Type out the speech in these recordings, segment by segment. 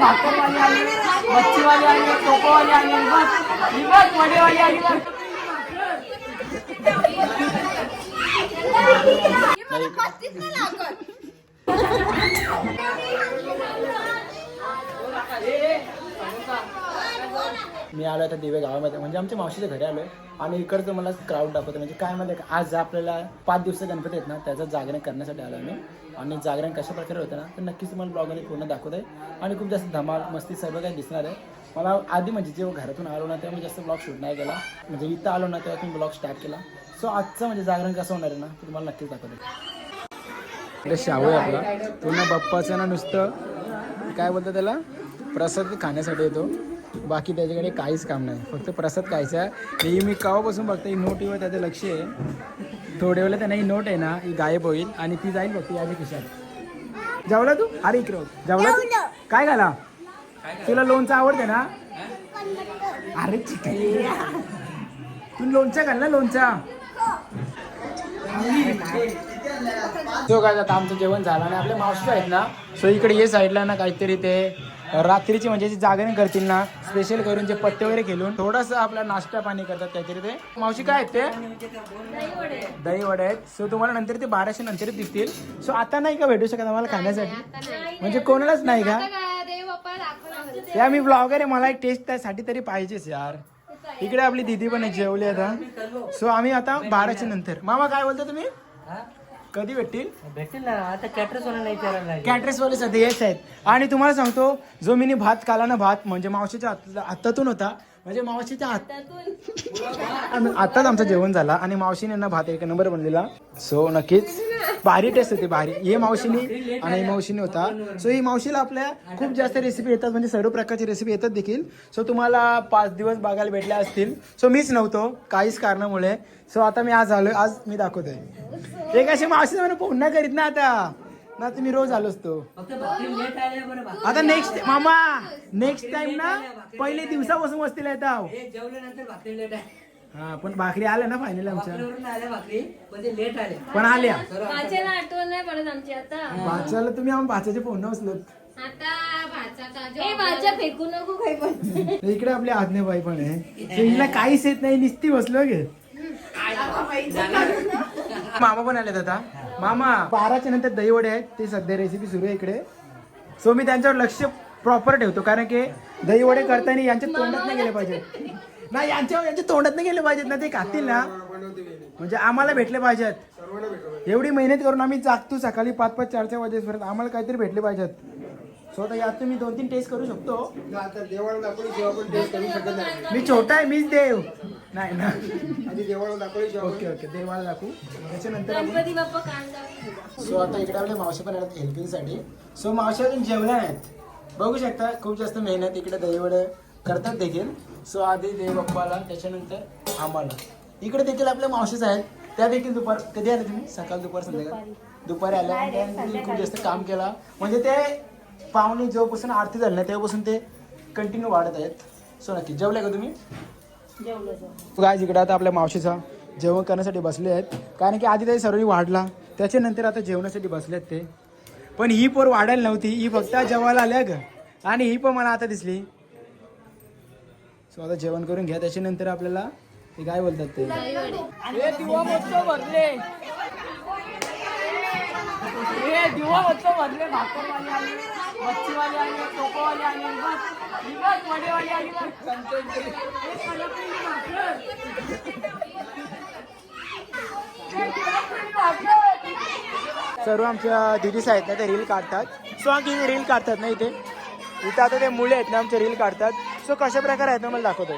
भाकरवाली आली मच्छीवाली आली टोकोवाली आली बस ही बस वडेवाली आली. बस मी आलो आता दिवे गावामध्ये. म्हणजे आमच्या मावशीच्या घरी आलोय. आणि इकडचं मला क्राऊड दाखवतो म्हणजे काय म्हणजे आज आपल्याला पाच दिवस गणपती आहेत ना त्याचं जागरण करण्यासाठी आलो मी आणि जागरण कशा प्रकारे होतं ना तर नक्कीच तुम्हाला ब्लॉगमध्ये पूर्ण दाखवत आहे आणि खूप जास्त धमाल मस्ती सर्व काही दिसणार आहे. मला आधी म्हणजे जेव्हा घरातून आलो ना तेव्हा मी जास्त ब्लॉग शूट नाही केला. म्हणजे इथं आलो ना तेव्हा तुम्ही ब्लॉग स्टार्ट केला. सो आजचं म्हणजे जागरण कसं होणार आहे ना ते तुम्हाला नक्कीच दाखवतो इकडे शाहू आहे आपला. पूर्ण बाप्पाचं ना नुसतं काय बोलतं त्याला? प्रसाद खाण्यासाठी येतो. बाकी त्याच्याकडे काहीच काम नाही. फक्त प्रसाद खायचा ही मी केव्हापासून बघतो ही नोट येऊ त्याचं लक्ष आहे. थोड्या वेळेला त्यांना ही नोट आहे ना ही गायब होईल आणि ती जाईल बघ ती याच्या खिशात. जेवला तू? अरे इकडे हो. जेवला तू? काय घाला तुला लोणचं आवडते ना? अरे चिकन तू लोणचं घाल ना लोणचा तो काय आता आमचं जेवण झालं आणि आपल्या मावशी आहेत ना सो इकडे ये साईडला ना काहीतरी ते रात्रीची म्हणजे जे जागरण करतील ना स्पेशल करून जे पत्ते वगैरे खेळून थोडस आपला नाश्ता पाणी करतात काहीतरी ते. मावशी काय आहेत ते? दही वडे आहेत. सो तुम्हाला नंतर ते बाराशे नंतर दिसतील सो आता नाही का भेटू शकत आम्हाला खाण्यासाठी? म्हणजे कोणालाच नाही का? या मी ब्लॉगर आहे. मला एक टेस्ट त्यासाठी तरी पाहिजेच यार. इकडे आपली दीदी पण आहे, जेवली आता. सो आम्ही आता बाराच्या नंतर. मामा काय बोलता तुम्ही? कधी भेटतील? भेटेल ना. आता कॅटरस वाला नाही विचारायला लागेल. कॅटरेस वाले सध्या येत आहेत. आणि तुम्हाला सांगतो जो मी भात खाला ना भात म्हणजे मावशीच्या हात- हातातून होता. म्हणजे मावशीच्या हात आणि आताच आमचं जेवण झाला आणि मावशीने ना भात एक नंबर बनलेला. सो नक्कीच भारी टेस्ट होती भारी. हे मावशीने आणि ही मावशीने होता. सो ही मावशीला आपल्या खूप जास्त रेसिपी येतात म्हणजे सर्व प्रकारची रेसिपी येतात देखील. सो तुम्हाला पाच दिवस बघायला भेटल्या असतील. सो मीच नव्हतो काहीच कारणामुळे. सो आता मी आज आलोय आज मी दाखवतोय. एक अशी मावशी म्हणून पुन्हा करीत ना आता. ना तुम्ही रोज आलो असतो. आता नेक्स्ट मामा नेक्स्ट टाइम ना पहिले दिवसापासून वस्तीला येतात हे हा पण भाकरी आल्या ना फायनल आमच्या. पण ते लेट आल्या. पण आल्या. भाच्याला आठवण नाही पडत आमची आता. भाच्याला तुम्ही आम्ही भाच्याचे फोन भाज्या फेकू नको काही पण. इकडे आपली आज्ञाबाई पण आहे. हिला काहीच येत नाही निस्ती बसलो गे मामा पण आलेत आता. मामा बाराच्या नंतर दहीवडे आहेत. ते सध्या रेसिपी सुरू आहे इकडे. सो मी त्यांच्यावर लक्ष प्रॉपर ठेवतो. कारण की दहीवडे करताना यांच्या तोंडात नाही गेले पाहिजेत. नाही यांच्या यांच्या तोंडात नाही गेले पाहिजेत ना. ते खातील ना. म्हणजे आम्हाला भेटले पाहिजेत. एवढी मेहनत करून आम्ही जागतो सकाळी पाच पाच चार चार वाजेपर्यंत आम्हाला काहीतरी भेटले पाहिजेत. सो आता यात तुम्ही दोन तीन टेस्ट करू शकतो. आता देवाला दाखवल्याशिवाय आपण टेस्ट करू शकत नाही. मी छोटा आहे मीच देव. नाही ना आधी देवाला दाखवल्याशिवाय ओके ओके. देवाला दाखवू. त्याच्यानंतर आपण गणपती बाप्पा कांदा सो आता इकडे आपल्या मावशी पण येतात हेल्पिंगसाठी सो मावशी अजून जेवल्या नाहीत. बघू शकता खूप जास्त मेहनत इकडे दहीवडे करतात देखील. सो आधी देव बाप्पाला त्याच्यानंतर आम्हाला. इकडे देखील आपल्या मावशीच आहेत. त्या देखील दुपार कधी आल्या तुम्ही? सकाळ दुपार संध्याकाळ? दुपारी. आल्या. त्यांनी खूप जास्त काम केला. म्हणजे ते पाहुणे जेव्हापासून आरती झाली ना तेव्हापासून ते कंटिन्यू वाढत आहेत. सो नक्की जेवल्या का तुम्ही? काय जिकडे आता आपल्या मावशीचा जेवण करण्यासाठी बसले आहेत. कारण की आधी तरी सर्व वाढला. त्याच्यानंतर आता जेवणासाठी बसले आहेत ते. पण ही पोर वाढायला नव्हती. ही फक्त जेवायला आल्या ग. आणि ही पण मला आता दिसली. सो आता जेवण करून घ्या. त्याच्यानंतर आपल्याला ते काय बोलतात ते? दिवा भरले. मच्छीवाले आले मस्त आले बस ही बस वडेवाले आली बस. सर्व आमच्या दिदीस आहेत ना ते रील काढतात. सो आणखी रील काढतात ना इथे. इथं आता ते मुले आहेत ना आमचे रील काढतात. सो कशा प्रकारे आहेत ना मला दाखवतो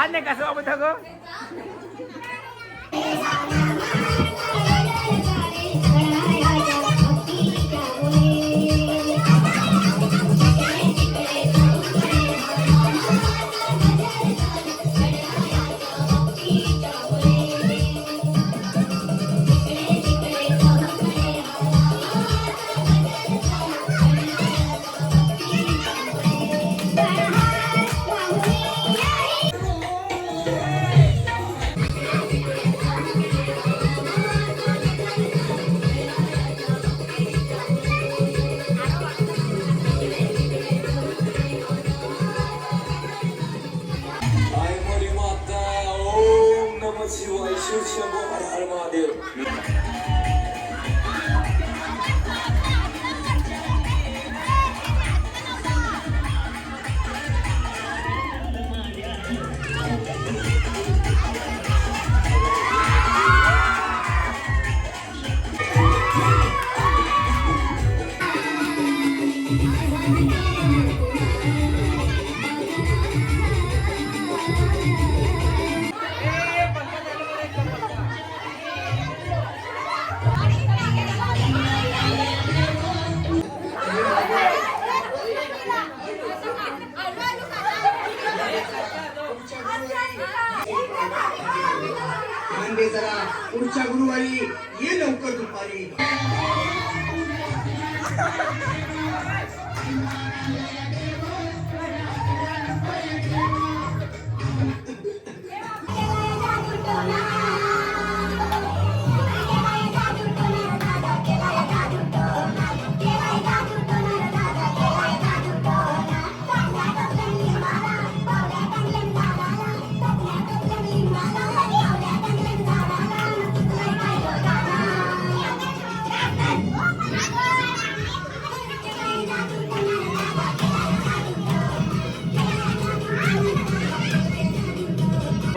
आज्ञा आज्ञा कसं बाबा थगो आई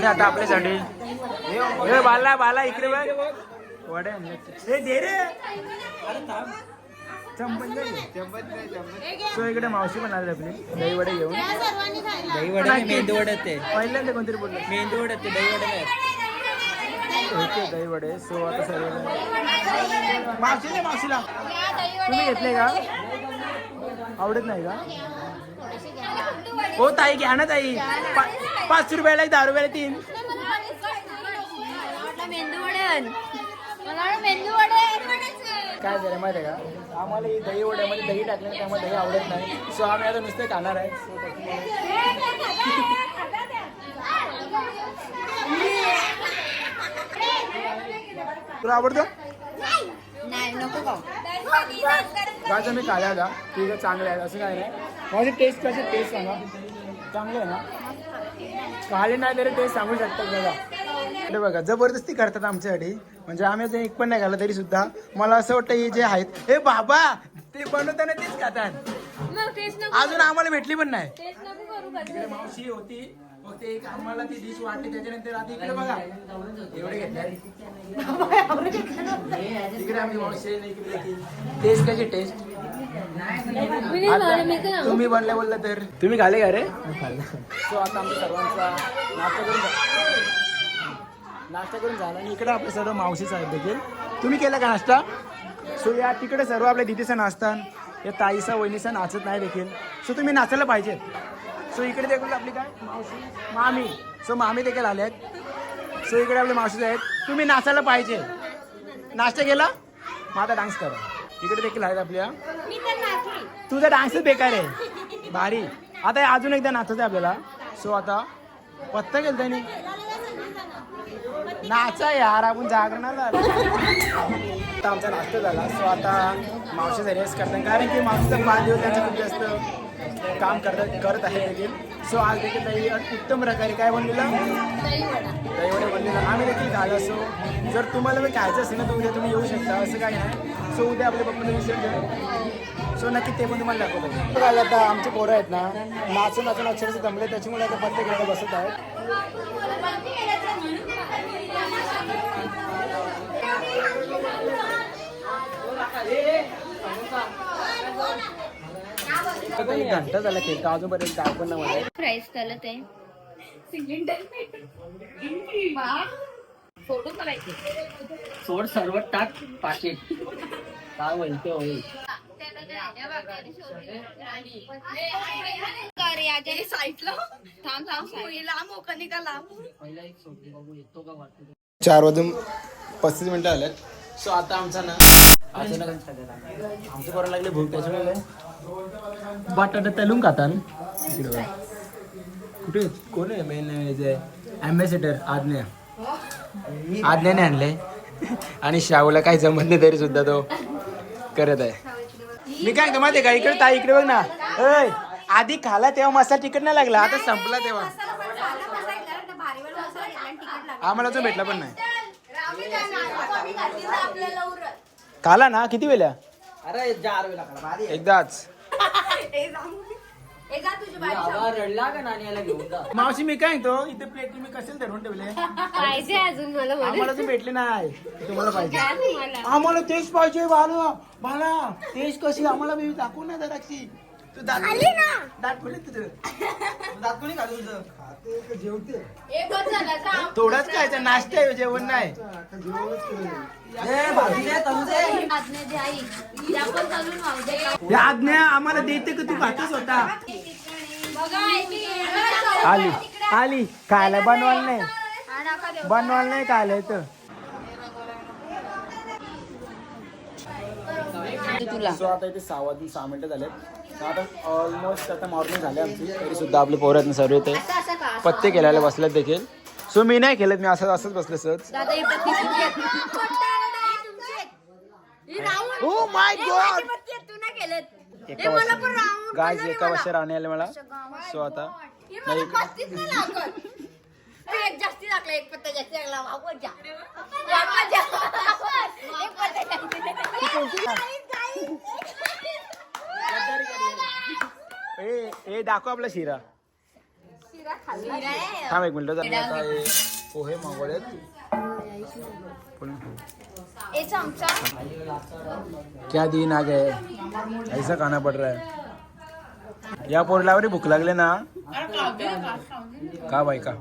म्हणजे आता आपल्यासाठी. हे बाला बाला इकडे बघ. वडे आणले. दे रे. चंपन दे. सो इकडे मावशी पण आली आपली. दही वडे घेऊन. दही वडे मेंदू वडे ते. पहिल्यांदा कोणतरी बोललं. मेंदू वडे ते दही वडे होते दही वडे. सो आता सर्व मावशीला मावशीला. तुम्ही घेतले का? आवडत नाही का? हो ताई घ्या ना ताई. पाच रुपयाला एक दहा रुपयाला तीन. काय झालं माहिती आहे का? आम्हाला ही दही वड्यामध्ये दही टाकलं त्यामुळे दही आवडत नाही. सो आम्ही आता नुसते खाणार आहे. तुला आवडतं? नाही नको काय मी खाल्या का ठीक आहे चांगलं आहे. असं काय नाही. माझी टेस्ट कशी टेस्ट सांगा. चांगलं आहे ना? खाले नाही तरी टेस्ट सांगू शकतात बघा हे बघा जबरदस्ती करतात आमच्यासाठी. म्हणजे आम्ही असं एक पण नाही घालं तरी सुद्धा. मला असं वाटतं हे जे आहेत हे बाबा ते बनवताना तेच खातात. अजून आम्हाला भेटली पण नाही. टेस्ट नको करू इकडे मावशी होती. मग ते एक आम्हाला ती डिश वाटली त्याच्यानंतर आता इकडे बघा. एवढे घेतले. इकडे आमची मावशी ती. टेस्ट कशी टेस्ट तुम्ही बनले बोललं तर. तुम्ही खाले का रे? सो आता आमच्या सर्वांचा नाश्ता करून नाश्ता करून झाला. आणि इकडे आपले सर्व मावशीच आहेत देखील. तुम्ही केला का नाश्ता? सो या तिकडे सर्व आपल्या दिदीचा नाश्ता या ताईचा वहिनीचा नाचत नाही देखील. सो तुम्ही नाचायला पाहिजे सो इकडे देखील आपली काय? मावशी. मामी. सो मामी देखील आले आहेत. सो इकडे आपले मावशीच आहेत तुम्ही नाचायला पाहिजे. नाश्ता केला? मग आता डान्स करा. इकडे देखील आहेत आपल्या. मी तुझा डान्सच बेकार आहे. भारी. आता हे अजून एकदा नाचायचं आहे आपल्याला. सो आता पत्ता केलं त्यांनी. नाचा यार आपण जागरणाला आता आमचा नाश्ता झाला. सो आता मावशीचा रेस्ट करतात. कारण की मावशीचा पाच दिवस त्यांचं खूप जास्त काम करत करत आहे देखील. सो आज देखील ताई उत्तम प्रकारे काय बनलेला? दही वडा दहीवडे बनलेलं. आम्ही देखील खाल्लं. सो जर तुम्हाला काही खायचं असेल ना तर उद्या तुम्ही येऊ शकता. असं काही नाही. सो उद्या आपल्या पप्पाचं विसर्जन सो नक्की ते पण तुम्हाला दाखवतो. बघा आता आमचे पोरं आहेत ना नाचून नाचून अक्षरशः जमले त्याच्यामुळे आता पत्ते घ्यायला बसत आहेत. एक घंटा झाला खेळता अजूनपर्यंत काय पण नाही सिलेंडर फोटो करायचे सोड सर्व टाक पाकिट काय बोलते होईल चार वाजून पस्तीस मिनिटं आल्यात. सो आता आमचा ना अचानक आमचं करायला लागले भूक त्याच्यामुळे बटाटा तलून खातान. इकडे कुठे? कोण आहे मेन अँबॅसेडर आज्ञा? आज्ञाने आणले. आणि शाहूला काही जमत नाही तरी सुद्धा तो करत आहे. मी काय माहिती का? इकडे ताई इकडे बघ ना. ऐ, आधी खाला तेव्हा मसाला तिकट नाही लागला आता संपला तेव्हा. आम्हाला अजून भेटला पण नाही. खाला ना? किती वेळा अरे चार बाबा रडला का घेऊन जा? मावशी मी काय तो इथे प्लेट तुम्ही कशाला धरून ठेवले? पाहिजे अजून मला आम्हाला अजून भेटले नाही. तुम्हाला पाहिजे. आम्हाला तेच पाहिजे बाला. बाला तेच कशी? आम्हाला मी दाखवू ना जराशी. तू दात दात खोले तुझं दात कोणी घालू तुझं थोडाच खायचं नाश्ता आहे जेवण नाही. ए, भाजी दे, तळू दे. हे आज्ञा आम्हाला देते का तू खातोच होता आली. आली. खायला बनवायला नाही. बनवायला नाही खायला येतं सो आता इथे सहा वाजून सहा मिनिटं झालेत. आता ऑलमोस्ट आता मॉर्निंग झाली आमची. तरी सुद्धा आपले पोरं आहेत सर्व इथे. पत्ते खेळायला बसलेत देखील. सो मी नाही खेळत मी असं असंच बसले सहज. ओ माय गॉड एका वर्ष गायज एका वर्ष राहणे आले मला. सो आता नाही. जास्ती लागला. एक पत्ता जास्ती लागला. वापस जा. वापस जा. एक पत्ता जास्ती ए ए दाखव आपला शिरा. थांब एक मिनिट हे पोहे मागवलेत. क्या दिन आ गए? ऐसा खाना पड़ रहा है। या पोरला भूक लागले ना। का बाई का